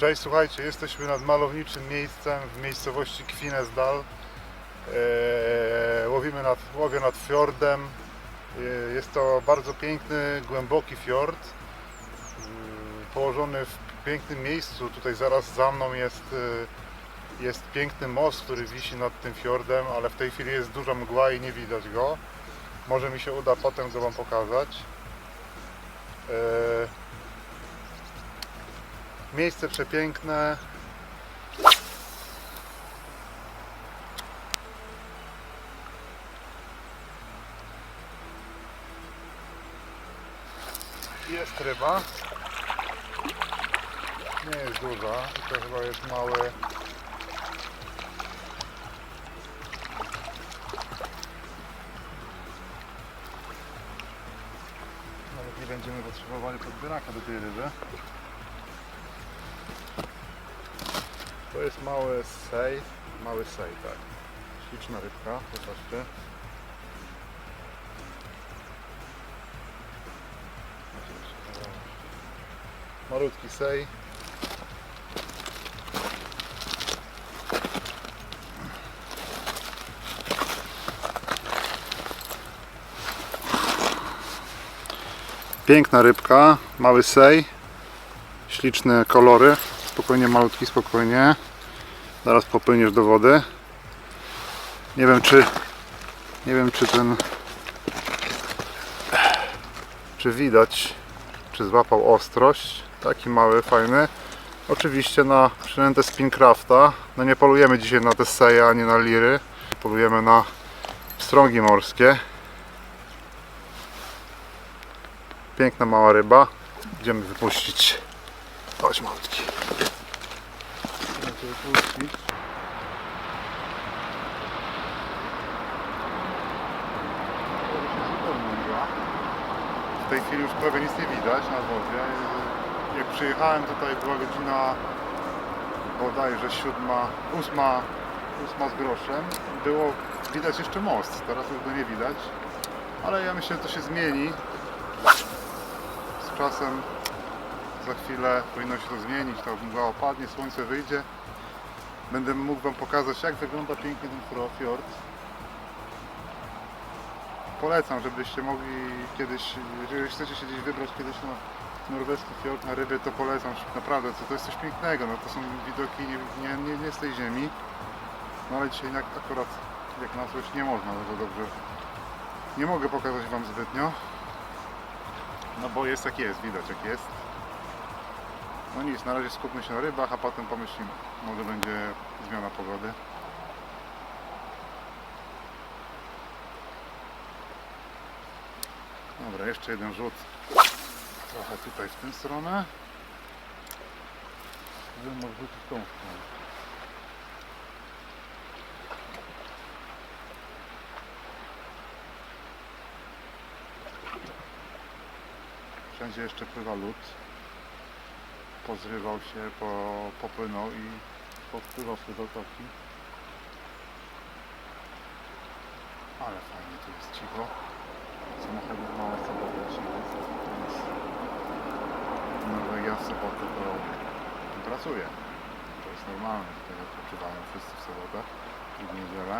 Cześć, słuchajcie, jesteśmy nad malowniczym miejscem w miejscowości Kwinesdal. Eee, łowimy nad, łowię nad fiordem. Eee, jest to bardzo piękny, głęboki fiord. Eee, położony w pięknym miejscu. Tutaj zaraz za mną jest, eee, jest piękny most, który wisi nad tym fiordem, ale w tej chwili jest duża mgła i nie widać go. Może mi się uda potem go Wam pokazać. Eee, Miejsce przepiękne. Jest ryba. Nie jest duża, to chyba jest mały. Będziemy potrzebowali podbieraka do tej ryby. To jest mały sej, mały sej, tak. Śliczna rybka, zobaczcie. Malutki sej. Piękna rybka, mały sej, śliczne kolory, spokojnie malutki, spokojnie. Zaraz popłyniesz do wody. Nie wiem czy nie wiem czy ten czy widać czy złapał ostrość. Taki mały, fajny. Oczywiście na przynętę Spincrafta. No nie polujemy dzisiaj na te seje ani na liry. Polujemy na strągi morskie. Piękna mała ryba. Idziemy wypuścić. Chodź malutki. Tu wypuścić. W tej chwili już prawie nic nie widać na wodzie. Jak przyjechałem tutaj była godzina bodajże siódma, ósma, ósma z groszem. Było widać jeszcze most, teraz już go nie widać. Ale ja myślę, że to się zmieni. Z czasem za chwilę powinno się to zmienić, ta mgła opadnie, słońce wyjdzie. Będę mógł Wam pokazać jak wygląda pięknie ten fiord. Polecam, żebyście mogli kiedyś, jeżeli chcecie się gdzieś wybrać kiedyś na norweski fiord, na ryby, to polecam naprawdę, to, to jest coś pięknego, no to są widoki nie, nie, nie, z tej ziemi. No ale dzisiaj akurat jak na coś nie można, no to dobrze. Nie mogę pokazać Wam zbytnio. No bo jest jak jest, widać jak jest. No nic, na razie skupmy się na rybach, a potem pomyślimy. Może będzie zmiana pogody. Dobra, jeszcze jeden rzut. Trochę tutaj w tę stronę. Wymóg rzucić w tą stronę. Wszędzie jeszcze pływa lód. Pozrywał się, po, popłynął i powpływał w te dotoki. Ale fajnie tu jest cicho. Samochody małe soboty cicho jest. Więc no, ja w sobotę to pracuję. To jest normalne, tutaj odpoczywają wszyscy w sobotę i w niedzielę.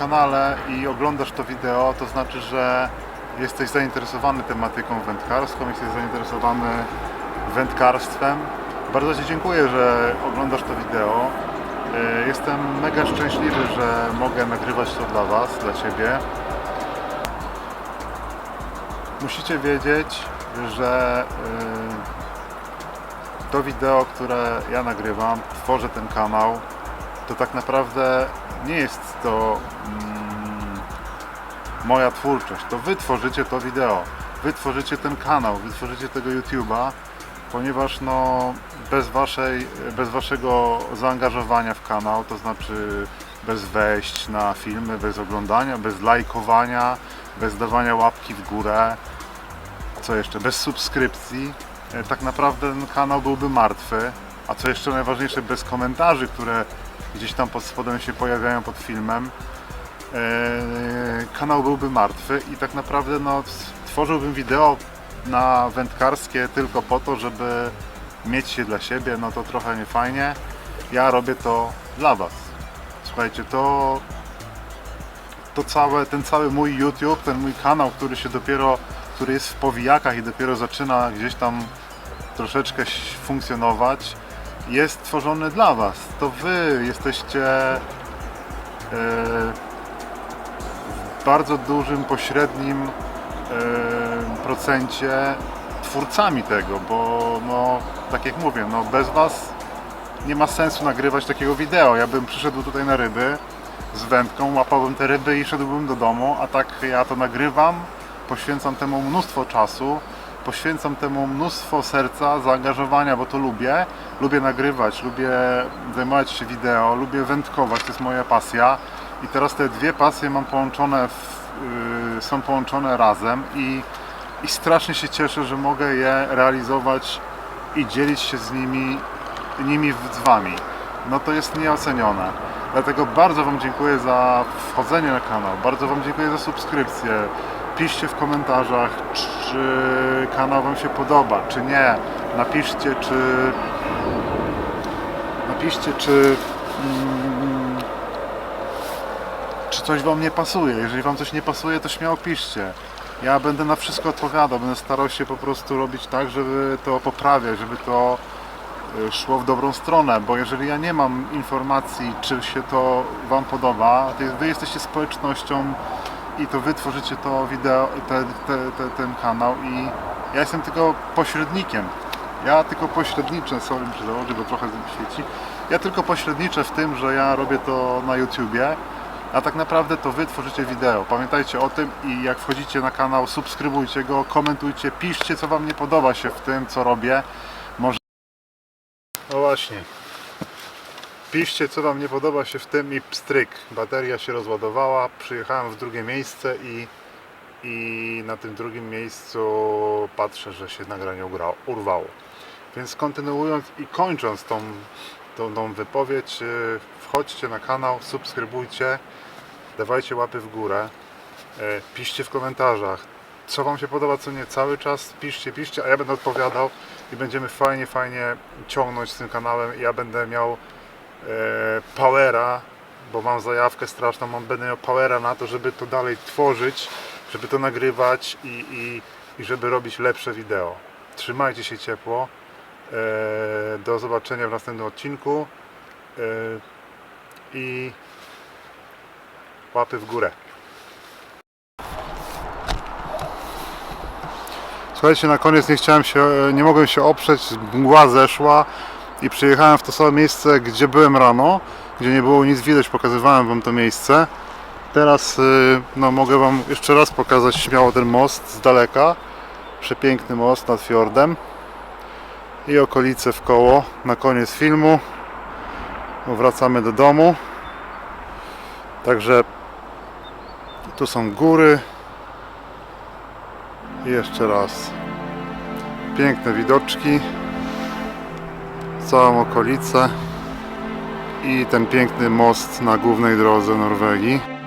Kanale i oglądasz to wideo, to znaczy, że jesteś zainteresowany tematyką wędkarską, jesteś zainteresowany wędkarstwem. Bardzo Ci dziękuję, że oglądasz to wideo. E, Jestem mega szczęśliwy, że mogę nagrywać to dla Was, dla Ciebie. Musicie wiedzieć, że y, to wideo, które ja nagrywam, tworzę ten kanał, to tak naprawdę nie jest to mm, moja twórczość. To wy tworzycie to wideo, wy tworzycie ten kanał, wy tworzycie tego YouTube'a, ponieważ no, bez, waszej, bez waszego zaangażowania w kanał, to znaczy bez wejść na filmy, bez oglądania, bez lajkowania, bez dawania łapki w górę, co jeszcze, bez subskrypcji, e, tak naprawdę ten kanał byłby martwy. A co jeszcze najważniejsze, bez komentarzy, które gdzieś tam pod spodem się pojawiają pod filmem, e, kanał byłby martwy i tak naprawdę no, tworzyłbym wideo na wędkarskie tylko po to, żeby mieć się dla siebie, no to trochę nie fajnie. Ja robię to dla Was. Słuchajcie, to to całe, ten cały mój YouTube, ten mój kanał, który się dopiero, który jest w powijakach i dopiero zaczyna gdzieś tam troszeczkę funkcjonować, jest tworzony dla Was. To Wy jesteście e, w bardzo dużym, pośrednim e, procencie twórcami tego, bo no, tak jak mówię, no, bez Was nie ma sensu nagrywać takiego wideo. Ja bym przyszedł tutaj na ryby z wędką, łapałbym te ryby i szedłbym do domu, a tak ja to nagrywam, poświęcam temu mnóstwo czasu, poświęcam temu mnóstwo serca, zaangażowania, bo to lubię. Lubię nagrywać, lubię zajmować się wideo, lubię wędkować, to jest moja pasja. I teraz te dwie pasje mam połączone, w, yy, są połączone razem i, i strasznie się cieszę, że mogę je realizować i dzielić się z nimi, nimi z Wami. No to jest nieocenione. Dlatego bardzo Wam dziękuję za wchodzenie na kanał, bardzo Wam dziękuję za subskrypcję. Piszcie w komentarzach, czy kanał Wam się podoba, czy nie. Napiszcie, czy napiszcie, czy mm, czy coś Wam nie pasuje. Jeżeli Wam coś nie pasuje, to śmiało piszcie. Ja będę na wszystko odpowiadał, będę starał się po prostu robić tak, żeby to poprawiać, żeby to y, szło w dobrą stronę, bo jeżeli ja nie mam informacji, czy się to Wam podoba, to Wy jesteście społecznością i to Wy tworzycie to wideo, te, te, te, ten kanał i ja jestem tylko pośrednikiem. Ja tylko pośredniczę, sorry, muszę założyć, bo trochę świeci. Ja tylko pośredniczę w tym, że ja robię to na YouTubie, a tak naprawdę to Wy tworzycie wideo. Pamiętajcie o tym i jak wchodzicie na kanał, subskrybujcie go, komentujcie, piszcie co Wam nie podoba się w tym, co robię. Może... No właśnie. Piszcie co Wam nie podoba się w tym i pstryk. Bateria się rozładowała, przyjechałem w drugie miejsce i, i na tym drugim miejscu patrzę, że się nagranie urwało. Więc kontynuując i kończąc tą, tą, tą wypowiedź, yy, wchodźcie na kanał, subskrybujcie, dawajcie łapy w górę, yy, piszcie w komentarzach, co Wam się podoba, co nie, cały czas piszcie, piszcie, a ja będę odpowiadał i będziemy fajnie, fajnie ciągnąć z tym kanałem. Ja będę miał powera, bo mam zajawkę straszną, mam, będę miał powera na to, żeby to dalej tworzyć, żeby to nagrywać i, i, i żeby robić lepsze wideo. Trzymajcie się ciepło. E, do zobaczenia w następnym odcinku e, i łapy w górę. Słuchajcie, na koniec nie chciałem się, nie mogłem się oprzeć, mgła zeszła i przyjechałem w to samo miejsce, gdzie byłem rano, gdzie nie było nic widać, pokazywałem Wam to miejsce. Teraz y, no, mogę Wam jeszcze raz pokazać śmiało ten most z daleka. Przepiękny most nad fiordem i okolice w koło na koniec filmu. Wracamy do domu. Także tu są góry. I jeszcze raz. Piękne widoczki. Całą okolicę. I ten piękny most na głównej drodze Norwegii.